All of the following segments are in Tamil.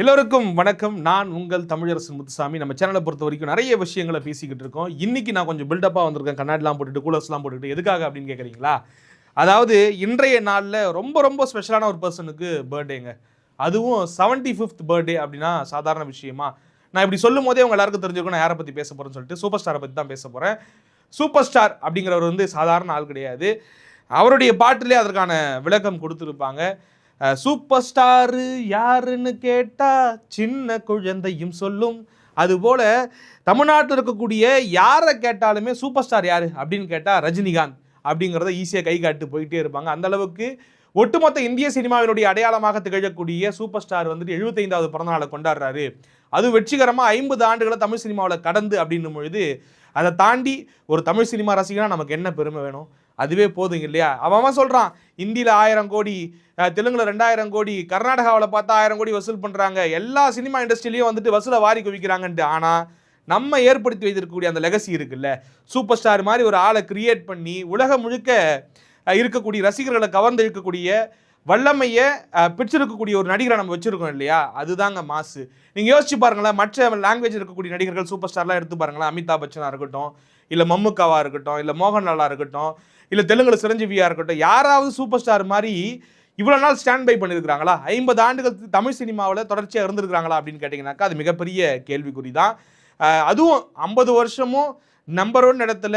எல்லோருக்கும் வணக்கம். நான் உங்கள் தமிழரசன் முத்துசாமி. நம்ம சேனலை பொறுத்த வரைக்கும் நிறைய விஷயங்களை பேசிக்கிட்டு இருக்கோம். இன்னைக்கு நான் கொஞ்சம் பில்டப்பாக வந்திருக்கேன். கண்ணாடிலாம் போட்டுட்டு கூலர்ஸ்லாம் போட்டுட்டு எதுக்காக அப்படின்னு கேட்குறீங்களா அதாவது இன்றைய நாளில் ரொம்ப ரொம்ப ஸ்பெஷலான ஒரு பர்சனுக்கு பர்த்டேங்க அதுவும் செவன்டி ஃபிஃப்த் பர்த்டே அப்படின்னா சாதாரண விஷயமா? நான் இப்படி சொல்லும் போதே உங்க எல்லாருக்கும் தெரிஞ்சிருக்கும். நான் யாரை பற்றி பேச போகிறேன்னு சொல்லிட்டு சூப்பர் ஸ்டாரை பற்றி தான் பேச போகிறேன் சூப்பர் ஸ்டார் அப்படிங்கிறவர் வந்து சாதாரண ஆள் கிடையாது. அவருடைய பாட்டிலே அதற்கான விளக்கம் கொடுத்துருப்பாங்க. சூப்பர் ஸ்டாரு யாருன்னு கேட்டால் சின்ன குழந்தையும் சொல்லும். அதுபோல் தமிழ்நாட்டில் இருக்கக்கூடிய யாரை கேட்டாலுமே சூப்பர் ஸ்டார் யார் அப்படின்னு கேட்டால் ரஜினிகாந்த் அப்படிங்கிறத ஈஸியாக கை காட்டு போயிட்டே இருப்பாங்க. அந்த அளவுக்கு ஒட்டுமொத்த இந்திய சினிமாவினுடைய அடையாளமாக திகழக்கூடிய சூப்பர் ஸ்டார் வந்துட்டு எழுபத்தைந்தாவது பிறந்தநாளை கொண்டாடுறாரு. அது வெற்றிகரமாக ஐம்பது ஆண்டுகளை தமிழ் சினிமாவில் கடந்து அப்படின்னும் பொழுது அதை தாண்டி ஒரு தமிழ் சினிமா ரசிகனா நமக்கு என்ன பெருமை வேணும்? அதுவே போதுங்க இல்லையா? அவன் அவன் சொல்கிறான் இந்தியில் ஆயிரம் கோடி தெலுங்கில் ரெண்டாயிரம் கோடி கர்நாடகாவில் பார்த்தா ஆயிரம் கோடி வசூல் பண்ணுறாங்க எல்லா சினிமா இண்டஸ்ட்ரியிலையும் வந்துட்டு வசூலை வாரி குவிக்கிறாங்கன்ட்டு. ஆனால் நம்ம ஏற்படுத்தி வைத்திருக்கக்கூடிய அந்த லெகசி இருக்குல்ல. சூப்பர் ஸ்டார் மாதிரி ஒரு ஆளை கிரியேட் பண்ணி உலகம் முழுக்க இருக்கக்கூடிய ரசிகர்களை கவர்ந்து இழுக்கக்கூடிய வல்லமையை பிடிச்சிருக்கக்கூடிய ஒரு நடிகரை நம்ம வச்சுருக்கோம் இல்லையா? அதுதாங்க மாசு. நீங்கள் யோசிச்சு பாருங்களேன் மற்ற லாங்குவேஜ் இருக்கக்கூடிய நடிகர்கள் சூப்பர் ஸ்டார்லாம் எடுத்து பாருங்களேன். அமிதாப் பச்சனாக இருக்கட்டும் இல்லை மம்முக்காவாக இருக்கட்டும் இல்லை மோகன்லாலாக இருக்கட்டும். இல்லை தெலுங்குல சிரஞ்சீவியாக இருக்கட்டும் யாராவது சூப்பர் ஸ்டார் மாதிரி இவ்வளோ நாள் ஸ்டாண்ட் பை பண்ணியிருக்கிறாங்களா ஐம்பது ஆண்டுகள் தமிழ் சினிமாவில் தொடர்ச்சியாக இருந்திருக்கிறாங்களா அப்படின்னு கேட்டிங்கனாக்கா அது மிகப்பெரிய கேள்விக்குறி தான் அதுவும் ஐம்பது வருஷமும் நம்பர் ஒன் இடத்துல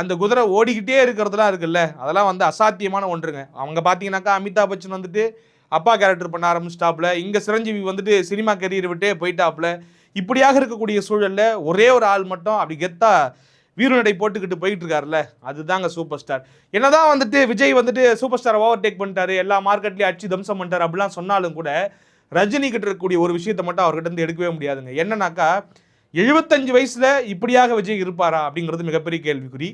அந்த குதிரை ஓடிக்கிட்டே இருக்கிறதுலாம் இருக்குல்ல அதெல்லாம் வந்து அசாத்தியமான ஒன்றுங்க. அவங்க பார்த்தீங்கன்னாக்கா அமிதாப் பச்சன் வந்துட்டு அப்பா கேரக்டர் பண்ண ஆரம்பிச்சிட்டாப்புல இங்கே சிரஞ்சீவி வந்துட்டு சினிமா கரியர் விட்டே போயிட்டாப்புல. இப்படியாக இருக்கக்கூடிய சூழலில் ஒரே ஒரு ஆள் மட்டும் அப்படி கெத்தாக வீரநடை போட்டுக்கிட்டு போயிட்டு இருக்காருல்ல அதுதாங்க சூப்பர் ஸ்டார் என்னதான் வந்துட்டு விஜய் வந்துட்டு சூப்பர் ஸ்டாரை ஓவர் டேக் பண்ணிட்டாரு எல்லா மார்க்கெட்லேயும் அடிச்சு தம்சம் பண்ணிட்டாரு அப்படிலாம் சொன்னாலும் கூட ரஜினி கிட்ட இருக்கக்கூடிய ஒரு விஷயத்தை மட்டும் அவர்கிட்ட இருந்து எடுக்கவே முடியாதுங்க. என்னன்னாக்கா எழுபத்தஞ்சு வயசுல இப்படியாக விஜய் இருப்பாரா அப்படிங்கிறது மிகப்பெரிய கேள்விக்குறி.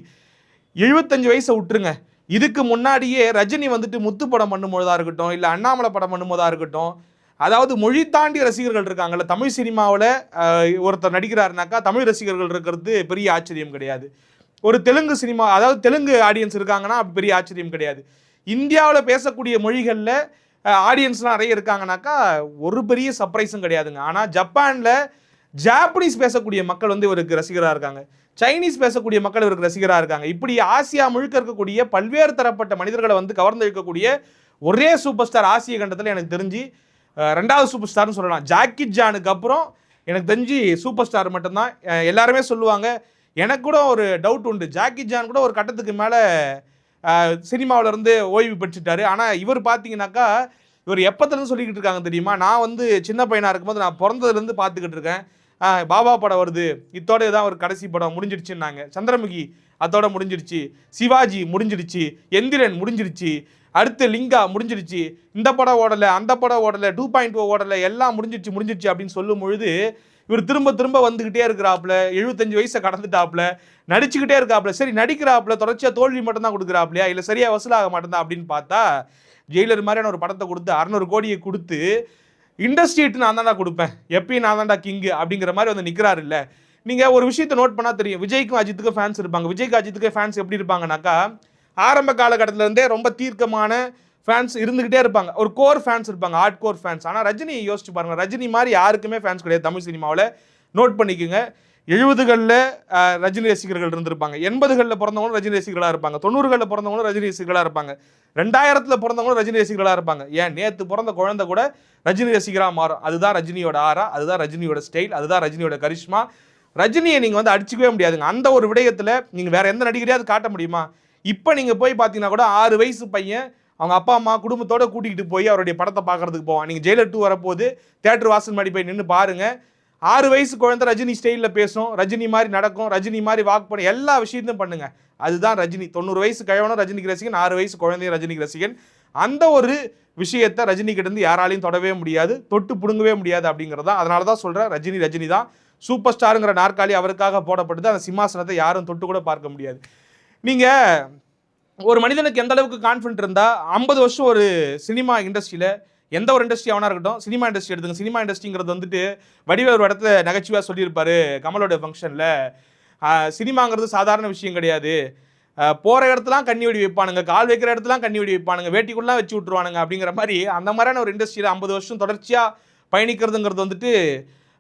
எழுபத்தஞ்சு வயசை விட்டுருங்க. இதுக்கு முன்னாடியே ரஜினி வந்துட்டு முத்து படம் பண்ணும்போதா இருக்கட்டும் இல்லை அண்ணாமலை படம் பண்ணும்போதா இருக்கட்டும் அதாவது மொழி தாண்டி ரசிகர்கள் இருக்காங்கல்ல தமிழ் சினிமாவில் ஒருத்தர் நடிக்கிறாருனாக்கா தமிழ் ரசிகர்கள் இருக்கிறது பெரிய ஆச்சரியம் கிடையாது. ஒரு தெலுங்கு சினிமா அதாவது தெலுங்கு ஆடியன்ஸ் இருக்காங்கன்னா பெரிய ஆச்சரியம் கிடையாது. இந்தியாவில் பேசக்கூடிய மொழிகளில் ஆடியன்ஸ்லாம் நிறைய இருக்காங்கனாக்கா ஒரு பெரிய சர்ப்ரைஸும் கிடையாதுங்க. ஆனால் ஜப்பானில் ஜாப்பனீஸ் பேசக்கூடிய மக்கள் வந்து இவருக்கு ரசிகராக இருக்காங்க. சைனீஸ் பேசக்கூடிய மக்கள் இவருக்கு ரசிகராக இருக்காங்க. இப்படி ஆசியா முழுக்க இருக்கக்கூடிய பல்வேறு தரப்பட்ட மனிதர்களை வந்து கவர்ந்து இழுக்கக்கூடிய ஒரே சூப்பர் ஸ்டார் ஆசிய கண்டத்தில் எனக்கு தெரிஞ்சு ரெண்டாவது சூப்பர் ஸ்டார்னு சொல்லலாம். ஜாக்கி ஜானுக்கு அப்புறம் எனக்கு தெரிஞ்சு சூப்பர் ஸ்டார் மட்டும்தான் எல்லாருமே சொல்லுவாங்க. எனக்கு கூட ஒரு டவுட் உண்டு. ஜாக்கி ஜான் கூட ஒரு கட்டத்துக்கு மேலே சினிமாவிலேருந்து ஓய்வு பெற்றுட்டார். ஆனால் இவர் பார்த்தீங்கன்னாக்கா இவர் எப்பத்துலேருந்து சொல்லிக்கிட்டு இருக்காங்க தெரியுமா? நான் வந்து சின்ன பையனாக இருக்கும்போது நான் பிறந்ததுலேருந்து பார்த்துக்கிட்டு இருக்கேன். பாபா படம் வருது. இத்தோட தான் ஒரு கடைசி படம் முடிஞ்சிடுச்சுன்னாங்க. சந்திரமுகி அதோட முடிஞ்சிடுச்சு. சிவாஜி முடிஞ்சிடுச்சு. எந்திரன் முடிஞ்சிடுச்சு. அடுத்து லிங்கா முடிஞ்சிருச்சு இந்த படம் ஓடலை அந்த படம் ஓடலை டூ பாயிண்ட் ஓ ஓடலை எல்லாம் முடிஞ்சிடுச்சு முடிஞ்சிடுச்சு அப்படின்னு சொல்லும் பொழுது இவர் திரும்ப திரும்ப வந்துக்கிட்டே இருக்கிறாப்புல எழுபத்தஞ்சு வயசை கடந்துட்டாப்புல நடிச்சுக்கிட்டே இருக்காப்புல. சரி நடிக்கிறாப்புல தொடர்ச்சியாக தோல்வி மட்டும்தான் கொடுக்குறாப்புலையா? இல்லை சரியாக வசூலாக மாட்டேன் அப்படின்னு பார்த்தா ஜெயிலர் மாதிரியான ஒரு படத்தை கொடுத்து அறநூறு கோடியை கொடுத்து இண்டஸ்ட்ரீட்டு நான் தான்டா கொடுப்பேன். எப்பயும் நான் தான்டா கிங்கு அப்படிங்கிற மாதிரி வந்து நிற்கிறாரு இல்லை நீங்கள் ஒரு விஷயத்தை நோட் பண்ணால் தெரியும். விஜய்க்கும் அஜித்துக்கும் ஃபேன்ஸ் இருப்பாங்க. விஜய்க்கு அஜித்துக்கு ஃபேன்ஸ் எப்படி இருப்பாங்கனாக்கா ஆரம்ப காலகட்டத்திலேருந்தே ரொம்ப தீர்க்கமான ஃபேன்ஸ் இருந்துகிட்டே இருப்பாங்க. ஒரு கோர் ஃபேன்ஸ் இருப்பாங்க. ஹார்ட் கோர் ஃபேன்ஸ் ஆனால் ரஜினி யோசிச்சு பாருங்கள் ரஜினி மாதிரி யாருக்குமே ஃபேன்ஸ் கிடையாது. தமிழ் சினிமாவில் நோட் பண்ணிக்கோங்க. எழுபதுகளில் ரஜினி ரசிகர்கள் இருந்திருப்பாங்க. எண்பதுகளில் பிறந்தவங்களும் ரஜினி ரசிகர்களாக இருப்பாங்க. தொண்ணூறுகளில் பிறந்தவங்களும் ரஜினி ரசிகர்களாக இருப்பாங்க. ரெண்டாயிரத்தில் பிறந்தவங்களும் ரஜினி ரசிகர்களாக இருப்பாங்க. ஏன்? நேற்று பிறந்த குழந்தை கூட ரஜினி ரசிகராக மாறும். அதுதான் ரஜினியோட ஆரா அதுதான் ரஜினியோட ஸ்டைல் அதுதான் ரஜினியோட கரிஷ்மா. ரஜினியை நீங்கள் வந்து அடிச்சுக்கவே முடியாதுங்க. அந்த ஒரு விடயத்தில் நீங்கள் வேறு எந்த நடிகரையாவது காட்ட முடியுமா? இப்போ நீங்கள் போய் பார்த்தீங்கன்னா கூட ஆறு வயசு பையன் அவங்க அப்பா அம்மா குடும்பத்தோட கூட்டிகிட்டு போய் அவருடைய படத்தை பார்க்கறதுக்கு போவான். நீங்கள் ஜெயிலர் டூ வரப்போது தேட்டர் வாசல் மாடி போய் நின்று பாருங்கள் ஆறு வயசு குழந்தை ரஜினி ஸ்டைலில் பேசும். ரஜினி மாதிரி நடக்கும். ரஜினி மாதிரி வாக் பண்ண எல்லா விஷயத்தையும் பண்ணுங்க. அதுதான் ரஜினி. தொண்ணூறு வயசு கழவனும் ரஜினிக்கு ரசிகன் ஆறு வயசு குழந்தையும் ரஜினிக்கு ரசிகன். அந்த ஒரு விஷயத்தை ரஜினி யாராலையும் தொடவே முடியாது. தொட்டு பிடுங்கவே முடியாது அப்படிங்கிறது தான். அதனால தான் சொல்கிறேன் ரஜினி ரஜினி தான். சூப்பர் ஸ்டாருங்கிற நாற்காலி அவருக்காக போடப்பட்டது. அந்த சிம்மாசனத்தை யாரும் தொட்டு கூட பார்க்க முடியாது. நீங்கள் ஒரு மனிதனுக்கு எந்த அளவுக்கு கான்ஃபிடென்ட் இருந்தால் ஐம்பது வருஷம் ஒரு சினிமா இண்டஸ்ட்ரியில் எந்த ஒரு இண்டஸ்ட்ரி அவனா இருக்கட்டும் சினிமா இண்டஸ்ட்ரி எடுத்துங்க சினிமா இண்டஸ்ட்ரிங்கிறது வந்துட்டு வடிவேல் ஒரு இடத்துல நகைச்சுவையாக சொல்லியிருப்பார் கமலோட ஃபங்க்ஷனில் சினிமாங்கிறது சாதாரண விஷயம் கிடையாது. போகிற இடத்துலாம் கண்ணி வெடி வைப்பானுங்க கால் வைக்கிற இடத்துலாம் கண்ணி வெடி வைப்பானுங்க வேட்டிக்குள்ளலாம் வச்சு விட்ருவானுங்க அப்படிங்கிற மாதிரி அந்த மாதிரியான ஒரு இண்டஸ்ட்ரியில் ஐம்பது வருஷம் தொடர்ச்சியாக பயணிக்கிறதுங்கிறது வந்துட்டு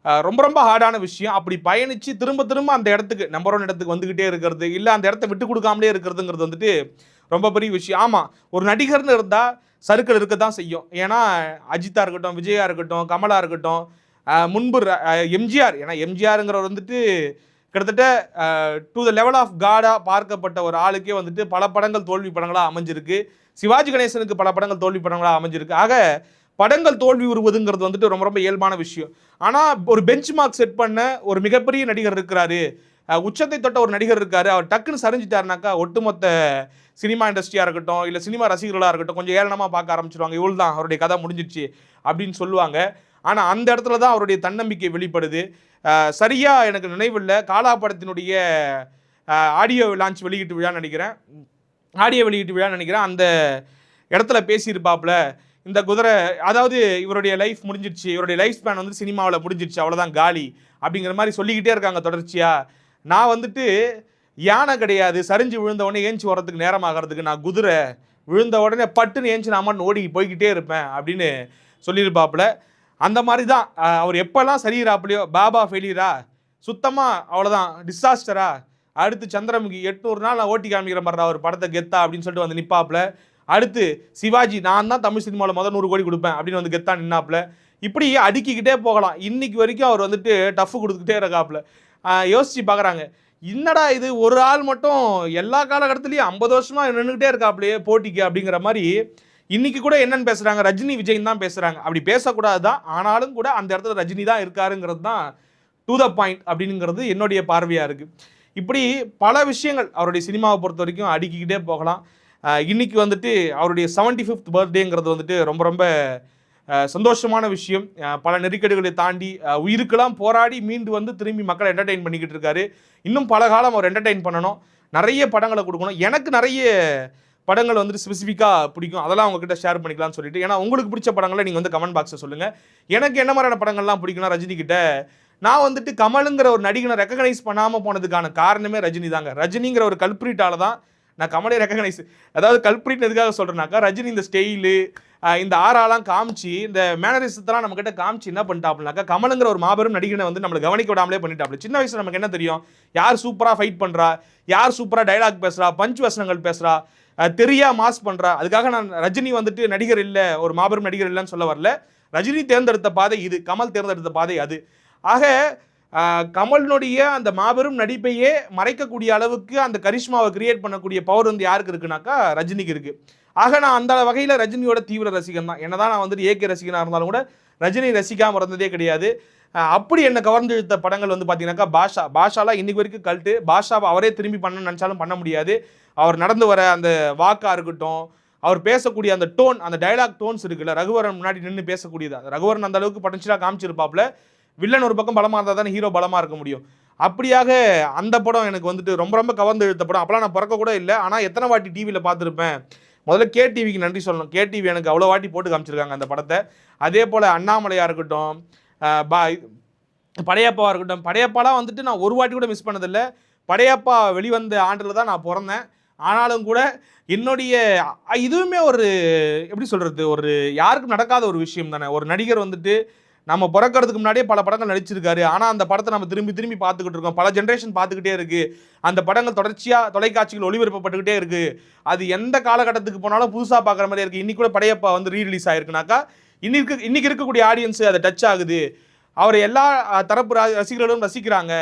ரொம்ப ரொம்ப ஹார்டான விஷயம். அப்படி பயணித்து திரும்ப திரும்ப அந்த இடத்துக்கு நம்பர் ஒன் இடத்துக்கு வந்துக்கிட்டே இருக்கிறது இல்லை அந்த இடத்த விட்டு கொடுக்காமலே இருக்கிறதுங்கிறது வந்துட்டு ரொம்ப பெரிய விஷயம். ஆமாம் ஒரு நடிகர்னு இருந்தால் சருக்கள் இருக்க தான் செய்யும். ஏன்னா அஜித்தா இருக்கட்டும் விஜயா இருக்கட்டும் கமலா இருக்கட்டும் முன்பு ர- எம்ஜிஆர். ஏன்னா எம்ஜிஆருங்கிறவர் வந்துட்டு கிட்டத்தட்ட டு த லெவல் ஆஃப் காடாக பார்க்கப்பட்ட ஒரு ஆளுக்கே வந்துட்டு பல படங்கள் தோல்வி படங்களாக அமைஞ்சிருக்கு. சிவாஜி கணேசனுக்கு பல படங்கள் தோல்வி படங்களாக அமைஞ்சிருக்கு. ஆக படங்கள் தோல்வி உருவதுங்கிறது வந்துட்டு ரொம்ப ரொம்ப இயல்பான விஷயம். ஆனால் ஒரு பெஞ்ச் மார்க் செட் பண்ண ஒரு மிகப்பெரிய நடிகர் இருக்கிறாரு. உச்சத்தை தொட்ட ஒரு நடிகர் இருக்காரு. அவர் டக்குன்னு சரிஞ்சிட்டாருனாக்கா ஒட்டுமொத்த சினிமா இண்டஸ்ட்ரியாக இருக்கட்டும் இல்லை சினிமா ரசிகர்களாக இருக்கட்டும் கொஞ்சம் ஏளனமாக பார்க்க ஆரம்பிச்சிருவாங்க. இவ்வளோ தான் அவருடைய கதை முடிஞ்சிடுச்சு அப்படின்னு சொல்லுவாங்க. ஆனால் அந்த இடத்துல தான் அவருடைய தன்னம்பிக்கை வெளிப்படுது. சரியாக எனக்கு நினைவில்லை. காலா படத்தினுடைய ஆடியோ லான்ச் வெளியீட்டு விழான்னு நினைக்கிறேன். ஆடியோ வெளியீட்டு விழான்னு நினைக்கிறேன். அந்த இடத்துல பேசியிருப்பாப்புல. இந்த குதிரை அதாவது இவருடைய லைஃப் முடிஞ்சிடுச்சு. இவருடைய லைஃப் ஸ்பேன் வந்து சினிமாவில் முடிஞ்சிடுச்சு. அவ்வளோதான் காலி. அப்படிங்கிற மாதிரி சொல்லிக்கிட்டே இருக்காங்க தொடர்ச்சியாக நான் வந்துட்டு யானை கிடையாது. சரிஞ்சு விழுந்த உடனே ஏஞ்சி வரதுக்கு நேரம் ஆகிறதுக்கு நான் குதிரை விழுந்த உடனே பட்டுன்னு ஏஞ்சி நாமன்னு ஓடி போய்கிட்டே இருப்பேன் அப்படின்னு சொல்லியிருப்பாப்புல. அந்த மாதிரி தான் அவர் எப்போல்லாம் சரியிறாப்புலையோ பாபா ஃபெயிலியரா சுத்தமாக அவ்வளோதான் டிசாஸ்டரா அடுத்து சந்திரமுகி எட்நூறு நாள் நான் ஓட்டி காமிக்கிற மாதிரி ஒரு படத்தை கெத்தா அப்படின்னு சொல்லிட்டு வந்து நிற்பாப்புல அடுத்து சிவாஜி நான் தான் தமிழ் சினிமாவில் முதல் நூறு கோடி கொடுப்பேன் அப்படின்னு வந்து கெத்தா நின்னாப்புல. இப்படி அடுக்கிக்கிட்டே போகலாம். இன்னைக்கு வரைக்கும் அவர் வந்துட்டு டஃப் கொடுத்துக்கிட்டே இருக்காப்புல. யோசிச்சு பார்க்குறாங்க என்னடா இது ஒரு ஆள் மட்டும் எல்லா காலகட்டத்திலையும் ஐம்பது வருஷமாக நின்றுக்கிட்டே இருக்காப்லையே போட்டிக்கு அப்படிங்கிற மாதிரி இன்னைக்கு கூட என்னன்னு பேசுகிறாங்க ரஜினி விஜய் தான் பேசுகிறாங்க அப்படி பேசக்கூடாது தான் ஆனாலும் கூட அந்த இடத்துல ரஜினி தான் இருக்காருங்கிறது தான் டு த பாயிண்ட் அப்படிங்கிறது என்னுடைய பார்வையாக இருக்குது இப்படி பல விஷயங்கள் அவருடைய சினிமாவை பொறுத்த வரைக்கும் அடுக்கிக்கிட்டே போகலாம். இன்றைக்கி வந்துட்டு அவருடைய செவன்டி ஃபிஃப்த் பர்த்டேங்கிறது வந்துட்டு ரொம்ப ரொம்ப சந்தோஷமான விஷயம். பல நெருக்கடிகளை தாண்டி உயிருக்கெல்லாம் போராடி மீண்டு வந்து திரும்பி மக்களை என்டர்டெயின் பண்ணிக்கிட்டு இருக்காரு. இன்னும் பல காலம் அவர் என்டர்டெயின் பண்ணணும். நிறைய படங்களை கொடுக்கணும். எனக்கு நிறைய படங்கள் வந்துட்டு ஸ்பெசிஃபிக்காக பிடிக்கும். அதெல்லாம் உங்ககிட்ட ஷேர் பண்ணிக்கலாம்னு சொல்லிட்டு. ஏன்னா உங்களுக்கு பிடிச்ச படங்களை நீங்கள் வந்து கமெண்ட் பாக்ஸில் சொல்லுங்கள் எனக்கு என்ன மாதிரியான படங்கள்லாம் பிடிக்கும்னா ரஜினி கிட்ட நான் வந்துட்டு கமலுங்கிற ஒரு நடிகனை ரெக்கக்னைஸ் பண்ணாமல் போனதுக்கான காரணமே ரஜினி தாங்க. ரஜினிங்கிற ஒரு கல்பிரிட்டால தான் நான் கமலை ரெக்கக்னைஸ் அதாவது கல்பிரிட் எதுக்காக சொல்கிறேன்னாக்கா ரஜினி இந்த ஸ்டெயிலு இந்த ஆறாலாம் காமிச்சு இந்த மேனரிசத்தெல்லாம் நம்மக்கிட்ட காமிச்சு என்ன பண்ணிட்டாப்னாக்கா கமலுங்கிற ஒரு மாபெரும் நடிகனை வந்து நம்மளை கவனிக்க விடாமலே பண்ணிட்டாப்ல சின்ன வயசில் நமக்கு என்ன தெரியும்? யார் சூப்பராக ஃபைட் பண்ணுறா யார் சூப்பராக டைலாக் பேசுகிறா பஞ்ச் வசனங்கள் பேசுகிறா தெரியா மாஸ் பண்ணுறா அதுக்காக நான் ரஜினி வந்துட்டு நடிகர் இல்லை ஒரு மாபெரும் நடிகர் இல்லைன்னு சொல்ல வரல. ரஜினி தேர்ந்தெடுத்த பாதை இது கமல் தேர்ந்தெடுத்த பாதை அது. ஆக கமலினுடைய அந்த மாபெரும் நடிப்பையே மறைக்கக்கூடிய அளவுக்கு அந்த கரிஷ்மாவை கிரியேட் பண்ணக்கூடிய பவர் வந்து யாருக்கு இருக்குனாக்கா ரஜினிக்கு இருக்குது ஆக நான் அந்த வகையில் ரஜினியோட தீவிர ரசிகன் தான். என்னதான் நான் வந்துட்டு ஏகே ரசிகனாக இருந்தாலும் கூட ரஜினி ரசிக்காமல் இருந்ததே கிடையாது. அப்படி என்ன கவர்ந்தெழுத்த படங்கள் வந்து பார்த்தீங்கன்னாக்கா பாஷா பாஷாலாம் இன்றைக்கு வரைக்கும் கல்ட்டு பாஷாவை அவரே திரும்பி பண்ணணும்னு நினச்சாலும் பண்ண முடியாது. அவர் நடந்து வர அந்த வாக்காக இருக்கட்டும் அவர் பேசக்கூடிய அந்த டோன் அந்த டைலாக் டோன்ஸ் இருக்குல்ல ரகுவரன் முன்னாடி நின்று பேசக்கூடியது? ரகுவரன் அந்த அளவுக்கு பட்டன்ஷியலாக காமிச்சிருப்பாப்ல வில்லன் ஒரு பக்கம் பலமாக இருந்தால் தானே ஹீரோ பலமாக இருக்க முடியும். அப்படியாக அந்த படம் எனக்கு வந்துட்டு ரொம்ப ரொம்ப கவர்ந்து இழுத்த படம். அப்போலாம் நான் பிறக்க கூட இல்லை. ஆனால் எத்தனை வாட்டி டிவியில் பார்த்துருப்பேன். முதல்ல கேடிவிக்கு நன்றி சொல்லணும். கேடிவி எனக்கு அவ்வளோ வாட்டி போட்டு காமிச்சிருக்காங்க அந்த படத்தை. அதே போல் அண்ணாமலையாக இருக்கட்டும் பா படையப்பாவாக இருக்கட்டும். படையப்பாலாம் வந்துட்டு நான் ஒரு வாட்டி கூட மிஸ் பண்ணதில்லை. படையப்பா வெளிவந்த ஆண்டில் தான் நான் பிறந்தேன். ஆனாலும் கூட என்னுடைய இதுவுமே ஒரு எப்படி சொல்கிறது ஒரு யாருக்கும் நடக்காத ஒரு விஷயம் தானே. ஒரு நடிகர் வந்துட்டு நம்ம பிறக்கிறதுக்கு முன்னாடியே பல படங்கள் நடிச்சிருக்காரு. ஆனால் அந்த படத்தை நம்ம திரும்பி திரும்பி பார்த்துக்கிட்டு இருக்கோம். பல ஜென்ரேஷன் பார்த்துக்கிட்டே இருக்கு. அந்த படங்கள் தொடர்ச்சியாக தொலைக்காட்சிகள் ஒளிபரப்பப்பட்டுக்கிட்டே இருக்கு. அது எந்த காலகட்டத்துக்கு போனாலும் புதுசாக பார்க்குற மாதிரி இருக்கு. இன்னைக்கு கூட படையப்பா வந்து ரீரிலீஸ் ஆயிருக்குனாக்கா இன்னைக்கு இன்னைக்கு இருக்கக்கூடிய ஆடியன்ஸ் அதை டச் ஆகுது. அவர் எல்லா தரப்பு ரசிகர்களும் ரசிக்கிறாங்க.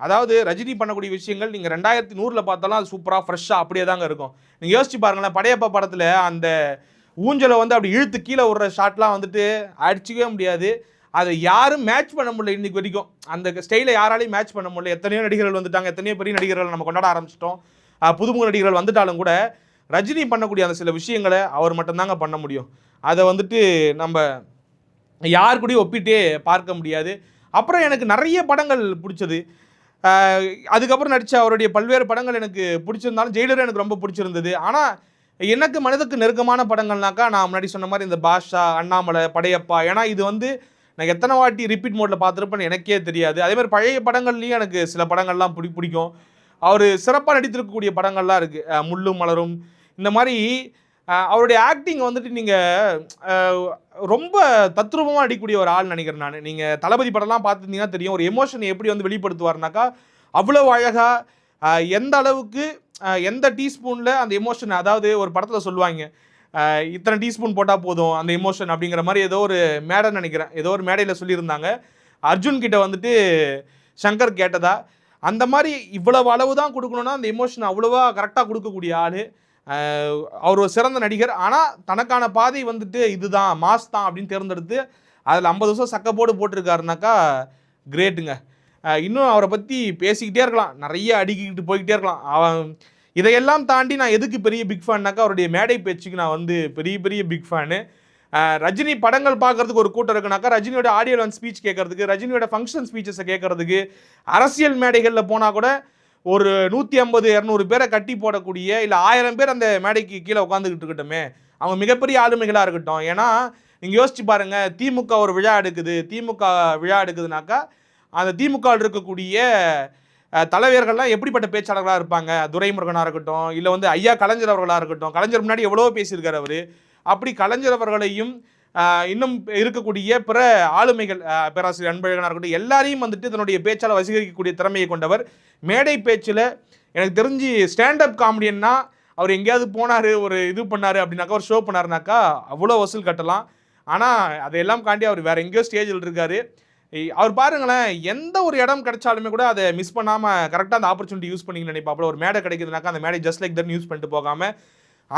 அதாவது ரஜினி பண்ணக்கூடிய விஷயங்கள் நீங்கள் ரெண்டாயிரத்தி நூறில் பார்த்தாலும் அது சூப்பராக ஃப்ரெஷ்ஷாக அப்படியே தாங்க இருக்கும். நீங்கள் யோசிச்சு பாருங்களேன் படையப்பா படத்தில் அந்த ஊஞ்சலை வந்து அப்படி இழுத்து கீழே விடுற ஷாட்லாம் வந்துட்டு அடிச்சிக்கவே முடியாது. அதை யாரும் மேட்ச் பண்ண முடியல இன்னைக்கு வரைக்கும். அந்த ஸ்டைலை யாராலையும் மேட்ச் பண்ண முடியல. எத்தனையோ நடிகர்கள் வந்துட்டாங்க. எத்தனையோ பெரிய நடிகர்கள் நம்ம கொண்டாட ஆரம்பிச்சிட்டோம். புதுமுக நடிகர்கள் வந்துட்டாலும் கூட ரஜினி பண்ணக்கூடிய அந்த சில விஷயங்களை அவர் மட்டும்தாங்க பண்ண முடியும். அதை வந்துட்டு நம்ம யார் கூடயும் ஒப்பிட்டே பார்க்க முடியாது. அப்புறம் எனக்கு நிறைய படங்கள் பிடிச்சது. அதுக்கப்புறம் நடித்த அவருடைய பல்வேறு படங்கள் எனக்கு பிடிச்சிருந்தாலும் ஜெயிலர் எனக்கு ரொம்ப பிடிச்சிருந்தது. ஆனால் எனக்கு மனதுக்கு நெருக்கமான படங்கள்னாக்கா நான் முன்னாடி சொன்ன மாதிரி இந்த பாஷா அண்ணாமலை படையப்பா. ஏன்னா இது வந்து நான் எத்தனை வாட்டி ரிப்பீட் மோடில் பார்த்துருப்பேன்னு எனக்கே தெரியாது. அதே மாதிரி பழைய படங்கள்லேயும் எனக்கு சில படங்கள்லாம் பிடி பிடிக்கும். அவர் சிறப்பாக நடித்திருக்கக்கூடிய படங்கள்லாம் இருக்குது முள்ளும் மலரும். இந்த மாதிரி அவருடைய ஆக்டிங் வந்துட்டு நீங்கள் ரொம்ப தத்ரூபமாக அடிக்கக்கூடிய ஒரு ஆள் நினைக்கிறேன் நான். நீங்கள் தளபதி படம்லாம் பார்த்துருந்தீங்கன்னா தெரியும். ஒரு எமோஷனை எப்படி வந்து வெளிப்படுத்துவார்னாக்கா அவ்வளோ அழகாக எந்த அளவுக்கு எந்த டீஸ்பூனில் அந்த எமோஷன் அதாவது ஒரு படத்தில் சொல்லுவாங்க இத்தனை டீஸ்பூன் போட்டால் போதும் அந்த எமோஷன் அப்படிங்கிற மாதிரி ஏதோ ஒரு மேடை நினைக்கிறேன். ஏதோ ஒரு மேடையில் சொல்லியிருந்தாங்க. அர்ஜுன் கிட்ட வந்துட்டு சங்கர் கேட்டதா அந்த மாதிரி இவ்வளவு அளவு தான் கொடுக்கணும்னா அந்த எமோஷன் அவ்வளோவா கரெக்டாக கொடுக்கக்கூடிய ஆள். அவர் ஒரு சிறந்த நடிகர். ஆனால் தனக்கான பாதை வந்துட்டு இதுதான் மாஸ் தான் அப்படின்னு தேர்ந்தெடுத்து அதில் ஐம்பது வருஷம் சக்கப்போடு போட்டிருக்காருனாக்கா கிரேட்டுங்க இன்னும் அவரை பற்றி பேசிக்கிட்டே இருக்கலாம். நிறைய அடிக்கிட்டு போய்கிட்டே இருக்கலாம். அவன் இதையெல்லாம் தாண்டி நான் எதுக்கு பெரிய பிக் ஃபேன்னாக்கா அவருடைய மேடை பேச்சுக்கு நான் வந்து பெரிய பெரிய பிக் ஃபேனு ரஜினி படங்கள் பார்க்கறதுக்கு ஒரு கூட்டம் இருக்குனாக்கா ரஜினியோட ஆடியோ லான்ச் ஸ்பீச் கேட்கறதுக்கு ரஜினியோட ஃபங்க்ஷன் ஸ்பீச்சஸை கேட்கறதுக்கு அரசியல் மேடைகளில் போனால் கூட ஒரு நூற்றி ஐம்பது இரநூறு பேரை கட்டி போடக்கூடிய இல்லை ஆயிரம் பேர் அந்த மேடைக்கு கீழே உட்காந்துக்கிட்டு இருக்கட்டுமே. அவங்க மிகப்பெரிய ஆளுமைகளாக இருக்கட்டும். ஏன்னா நீங்கள் யோசிச்சு பாருங்கள் திமுக ஒரு விழா எடுக்குது. திமுக விழா எடுக்குதுனாக்கா அந்த திமுகவில் இருக்கக்கூடிய தலைவர்கள்லாம் எப்படிப்பட்ட பேச்சாளர்களாக இருப்பாங்க? துரைமுருகனாக இருக்கட்டும் இல்லை வந்து ஐயா கலைஞர் அவர்களாக இருக்கட்டும். கலைஞர் முன்னாடி எவ்வளோ பேசியிருக்கார் அவர். அப்படி கலைஞர் அவர்களையும் இன்னும் இருக்கக்கூடிய பிற ஆளுமைகள் பேராசிரியர் அன்பழகனாக இருக்கட்டும் எல்லாரையும் வந்துட்டு தன்னுடைய பேச்சால் வசீகரிக்கக்கூடிய திறமையை கொண்டவர். மேடை பேச்சில் எனக்கு தெரிஞ்சு ஸ்டாண்டப் காமெடியன்னா அவர் எங்கேயாவது போனார் ஒரு இது பண்ணார் அப்படின்னாக்கா ஒரு ஷோ பண்ணாருனாக்கா அவ்வளோ வசூல் கட்டலாம். ஆனால் அதையெல்லாம் காண்டி அவர் வேறு எங்கேயோ ஸ்டேஜில் இருக்காரு. அவர் பாருங்களேன் எந்த ஒரு இடம் கிடைச்சாலுமே கூட அதை மிஸ் பண்ணாமல் கரெக்டாக அந்த ஆப்பர்ச்சுனிட்டி யூஸ் பண்ணிங்க நினைப்பாப்புல. ஒரு மேடை கிடைக்குதுனாக்கா அந்த மேடை ஜஸ்ட் லைக் தட் யூஸ் பண்ணிட்டு போகாமல்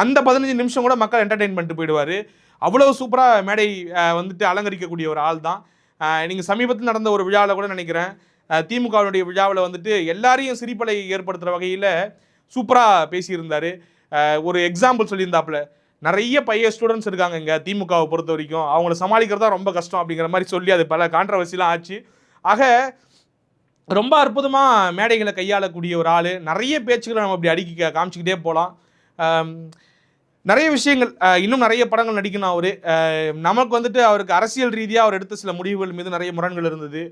அந்த பதினஞ்சு நிமிஷம் கூட மக்கள் என்டர்டெயின் பண்ணிட்டு போயிடுவார். அவ்வளோ சூப்பராக மேடை வந்துட்டு அலங்கரிக்கக்கூடிய ஒரு ஆள் தான். நீங்கள் சமீபத்தில் நடந்த ஒரு விழாவில் கூட நினைக்கிறேன் திமுகவினுடைய விழாவில் வந்துட்டு எல்லாரையும் சிரிப்பலை ஏற்படுத்துகிற வகையில் சூப்பராக பேசியிருந்தார். ஒரு எக்ஸாம்பிள் சொல்லியிருந்தாப்புல. நிறைய பைய ஸ்டூடெண்ட்ஸ் இருக்காங்க இங்கே திமுகவை பொறுத்த வரைக்கும். அவங்கள சமாளிக்கிறது தான் ரொம்ப கஷ்டம் அப்படிங்கிற மாதிரி சொல்லி அது பல கான்ட்ரவர்சிலாம் ஆச்சு. ஆக ரொம்ப அற்புதமாக மேடைகளை கையாளக்கூடிய ஒரு ஆள். நிறைய பேச்சுகளை நம்ம அப்படி அடுக்கி காமிச்சிக்கிட்டே போகலாம் நிறைய விஷயங்கள் இன்னும் நிறைய படங்கள் நடிக்கணும் அவர். நமக்கு வந்துட்டு அவருக்கு அரசியல் ரீதியாக அவர் எடுத்த சில முடிவுகள் மீது நிறைய முரண்கள் இருந்தது.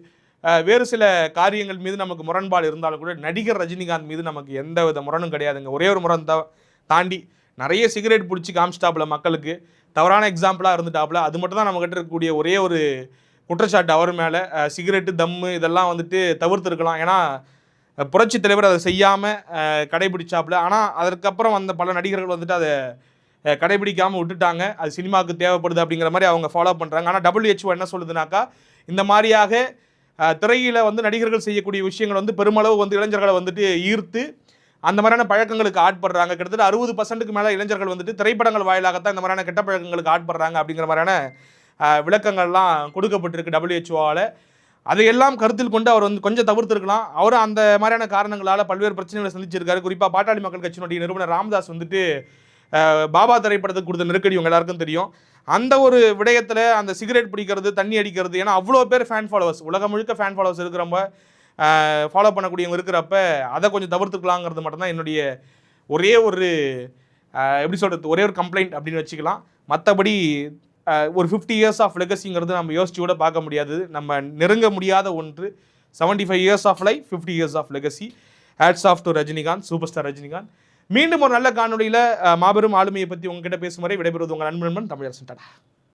வேறு சில காரியங்கள் மீது நமக்கு முரண்பாடு இருந்தாலும் கூட நடிகர் ரஜினிகாந்த் மீது நமக்கு எந்த வித முரணும் கிடையாதுங்க. ஒரே ஒரு முரண் தான் தாண்டி நிறைய சிகரெட் பிடிச்சி காமிச்சிட்டாப்புல மக்களுக்கு. தவறான எக்ஸாம்பிளாக இருந்துட்டாப்புல. அது மட்டும் தான் நம்மகிட்ட இருக்கக்கூடிய ஒரே ஒரு குற்றச்சாட்டு அவர் மேலே. சிகரெட்டு தம்மு இதெல்லாம் வந்துட்டு தவிர்த்துருக்கலாம். ஏன்னா புரட்சி தலைவர் அதை செய்யாமல் கடைபிடிச்சாப்புல. ஆனால் அதற்கப்புறம் வந்த பல நடிகர்கள் வந்துட்டு அதை கடைபிடிக்காமல் விட்டுட்டாங்க. அது சினிமாவுக்கு தேவைப்படுது அப்படிங்கிற மாதிரி அவங்க ஃபாலோ பண்ணுறாங்க ஆனால் டபிள்யூஹெச்ஓ என்ன சொல்லுதுனாக்கா இந்த மாதிரியாக திரையில் வந்து நடிகர்கள் செய்யக்கூடிய விஷயங்கள் வந்து பெருமளவு வந்து இளைஞர்களை வந்துட்டு ஈர்த்து அந்த மாதிரியான பழக்கங்களுக்கு ஆட்படுறாங்க. கிட்டத்தட்ட அறுபது பர்சன்ட்டுக்கு மேலே இளைஞர்கள் வந்துட்டு திரைப்படங்கள் வாயிலாகத்தான் இந்த மாதிரியான கெட்ட பழக்கங்களுக்கு ஆட்படுறாங்க அப்படிங்கிற மாதிரியான விளக்கங்கள்லாம் கொடுக்கப்பட்டிருக்கு டபிள்யூஹெச்ஓவால் அதையெல்லாம் கருத்தில் கொண்டு அவர் வந்து கொஞ்சம் தவிர்த்திருக்கலாம். அவரும் அந்த மாதிரியான காரணங்களால் பல்வேறு பிரச்சனைகளை சந்திச்சிருக்காரு. குறிப்பாக பாட்டாளி மக்கள் கட்சியினுடைய நிறுவனர் ராமதாஸ் வந்துட்டு பாபா திரைப்படத்துக்கு கொடுத்த நெருக்கடி உங்க எல்லாருக்கும் தெரியும். அந்த ஒரு விடயத்தில் அந்த சிகரெட் பிடிக்கிறது தண்ணி அடிக்கிறது ஏன்னா அவ்வளோ பேர் ஃபேன் ஃபாலோவர்ஸ் உலகம் முழுக்க ஃபேன் ஃபாலோவர்ஸ் இருக்கிறப்ப ஃபாலோ பண்ணக்கூடியவங்க இருக்கிறப்ப அதை கொஞ்சம் தவிர்த்துக்கலாங்கிறது மட்டும்தான் என்னுடைய ஒரே ஒரு எப்படி சொல்கிறது ஒரே ஒரு கம்ப்ளைண்ட் அப்படின்னு வச்சுக்கலாம். மற்றபடி ஒரு ஃபிஃப்டி இயர்ஸ் ஆஃப் லெகசிங்கிறது நம்ம யோசிச்சு கூட பார்க்க முடியாது. நம்ம நெருங்க முடியாத ஒன்று. Seventy five years of life fifty years of legacy hats off to Rajinikanth superstar Rajinikanth. மீண்டும் ஒரு நல்ல காணொலியில் மாபெரும் ஆளுமையை பற்றி உங்ககிட்ட பேசும் வரை விடைபெறுவது உங்கள் நண்பன் தமிழரசன் டாடா.